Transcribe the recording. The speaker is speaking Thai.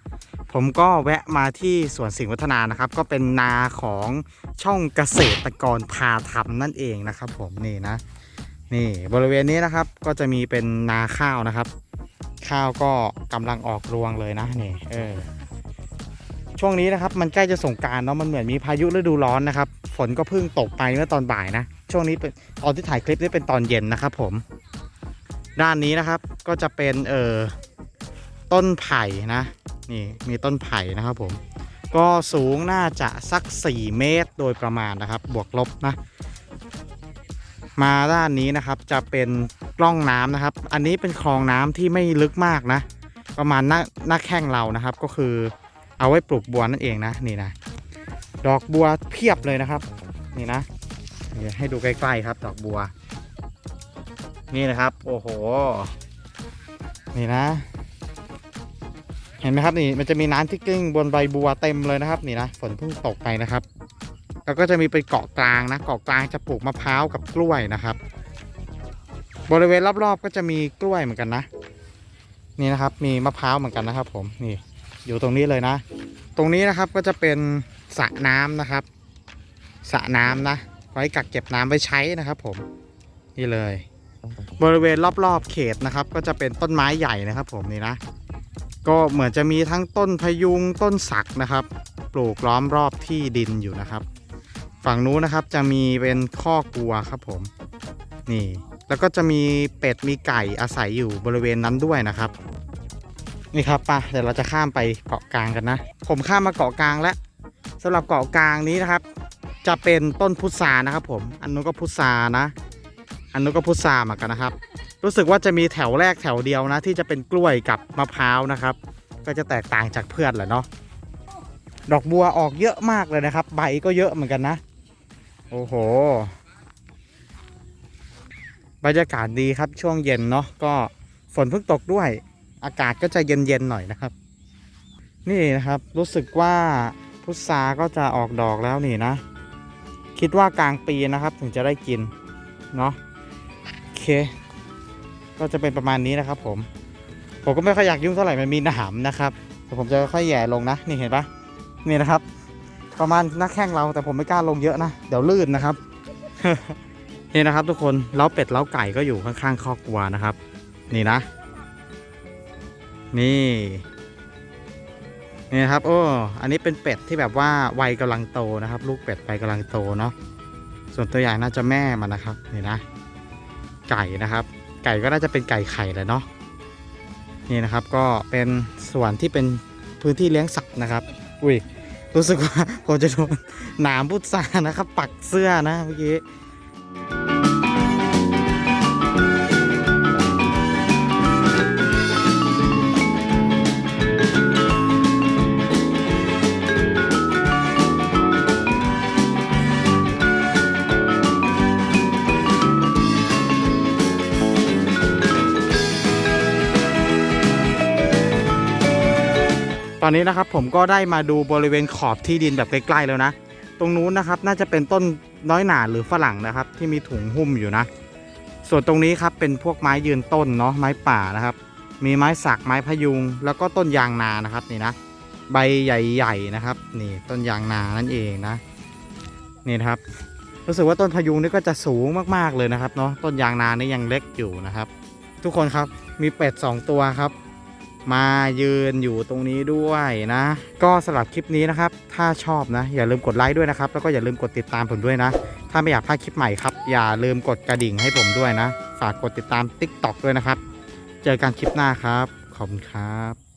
ผมก็แวะมาที่สวนสิ่งวัฒนานะครับ ก็เป็นนาของช่องเกษตรกรพาทำนั่นเองนะครับ ผมนี่นะ นี่บริเวณนี้นะครับก็จะมีเป็นนาข้าวนะครับ ข้าวก็กำลังออกรวงเลยนะนี่เออช่วงนี้นะครับมันใกล้จะสงการเนาะมันเหมือนมีพายุฤดูร้อนนะครับ ฝนก็เพิ่งตกไปเมื่อตอนบ่ายนะ ช่วงนี้เป็นตอนที่ถ่ายคลิปนี่เป็นตอนเย็นนะครับ ผม ด้านนี้นะครับก็จะเป็นเอ่อต้นไผ่นะ นี่มีต้นไผ่นะครับผม ก็สูงน่าจะสัก 4 เมตรโดยประมาณนะครับ บวกลบนะ มาด้านนี้นะครับจะเป็นกล้องน้ำนะครับ อันนี้เป็นคลองน้ำที่ไม่ลึกมากนะ ประมาณหน้าหน้าแข้งเรานะครับ ก็คือเอาไว้ปลูกบัวนั่นเองนะนี่นะดอกบัวเพียบเลยนะครับ นี่นะนให้ดูใกล้ๆครับ ดอกบัว นี่นะครับ โอ้โห นี่นะ เห็นไหมครับนี่มันจะมีน้ำที่กิ้งบนใบบัวเต็มเลยนะครับนี่นะฝนเพิ่งตกไปนะครับแล้วก็จะมีเป็นเกาะกลางนะเกาะกลางจะปลูกมะพร้าวกับกล้วยนะครับ บริเวณรอบๆก็จะมีกล้วยเหมือนกันนะ นี่นะครับมีมะพร้าวเหมือนกันนะครับ ผมนี่อยู่ตรงนี้เลยนะ ตรงนี้นะครับก็จะเป็นสระน้ำนะครับสระน้ำนะไว้กักเก็บน้ำไว้ใช้นะครับ ผมนี่เลย บริเวณรอบๆเขตนะครับ ก็จะเป็นต้นไม้ใหญ่นะครับ ผมนี่นะ ก็เหมือนจะมีทั้งต้นพยุงต้นสักนะครับ ปลูกล้อมรอบที่ดินอยู่นะครับ ฝั่งนู้นนะครับจะมีเป็นข้อกลัวครับผมนี่ แล้วก็จะมีเป็ดมีไก่อาศัยอยู่บริเวณนั้นด้วยนะครับ นี่ครับป่ะเดี๋ยวเราจะข้ามไปเกาะกลางกันนะ ผมข้ามมาเกาะกลางแล้วสำหรับเกาะกลางนี้นะครับ จะเป็นต้นพุทรานะครับ ผมอันนู้นก็พุทรานะ อันนู้นก็พุทราเหมือนกันนะครับ รู้สึกว่าจะมีแถวแรกแถวเดียวนะ ที่จะเป็นกล้วยกับมะพร้าวนะครับ ก็จะแตกต่างจากเพื่อนแหละเนาะดอกบัวออกเยอะมากเลยนะครับ ใบก็เยอะเหมือนกันนะ โอ้โห บรรยากาศดีครับช่วงเย็นเนาะก็ฝนเพิ่งตกด้วย อากาศก็จะเย็นๆหน่อยนะครับ นี่นะครับรู้สึกว่าพุทราก็จะออกดอกแล้วนี่นะ คิดว่ากลางปีนะครับถึงจะได้กิน เนาะโอเค ก็จะเป็นประมาณนี้นะครับ ผม ผมก็ไม่ค่อยอยากยุ่งเท่าไหร่มันมีหนามนะครับแต่ผมจะค่อยแย่ลงนะนี่เห็นปะนี่นะครับ ประมาณหน้าแข้งเราแต่ผมไม่กล้าลงเยอะนะเดี๋ยวลื่นนะครับนี่นะครับ ทุกคนเล้าเป็ดเล้าไก่ก็อยู่ข้างๆคอกวัวนะครับ นี่นะ นี่นี่นะครับโอ้อันนี้เป็นเป็ดที่แบบว่าวัยกำลังโตนะครับ ลูกเป็ดวัยกำลังโตเนาะส่วนตัวอย่น่าจะแม่มันนะครับ นี่นะ ไก่นะครับ ไก่ก็น่าจะเป็นไก่ไข่แหละเนาะนี่นะครับก็เป็นส่วนที่เป็นพื้นที่เลี้ยงสัตว์นะครับ อุ้ยรู้สึกว่าผมจะโดนหนามพุทรานะครับ ปักเสื้อนะเมื่อกี้ ตอนนี้นะครับผมก็ได้มาดูบริเวณขอบที่ดินแบบใกล้ๆแล้วนะ ตรงนู้นนะครับน่าจะเป็นต้นน้อยหนาหรือฝรั่งนะครับ ที่มีถุงหุ้มอยู่นะ ส่วนตรงนี้ครับเป็นพวกไม้ยืนต้นเนาะไม้ป่านะครับ มีไม้สักไม้พยุง แล้วก็ต้นยางนานะครับนี่นะใบใหญ่ๆนะครับ นี่ต้นยางนานั่นเองนะนี่นะครับ รู้สึกว่าต้นพยุงนี่ก็จะสูงมากๆเลยนะครับเนาะต้นยางนานี่ยังเล็กอยู่นะครับ ทุกคนครับมีเป็ดสองตัวครับ มายืนอยู่ตรงนี้ด้วยนะ ก็สำหรับคลิปนี้นะครับ ถ้าชอบนะ อย่าลืมกดไลค์ด้วยนะครับ แล้วก็อย่าลืมกดติดตามผมด้วยนะ ถ้าไม่อยากพลาดคลิปใหม่ครับ อย่าลืมกดกระดิ่งให้ผมด้วยนะ ฝากกดติดตาม TikTok ด้วยนะครับ เจอกันคลิปหน้าครับ ขอบคุณครับ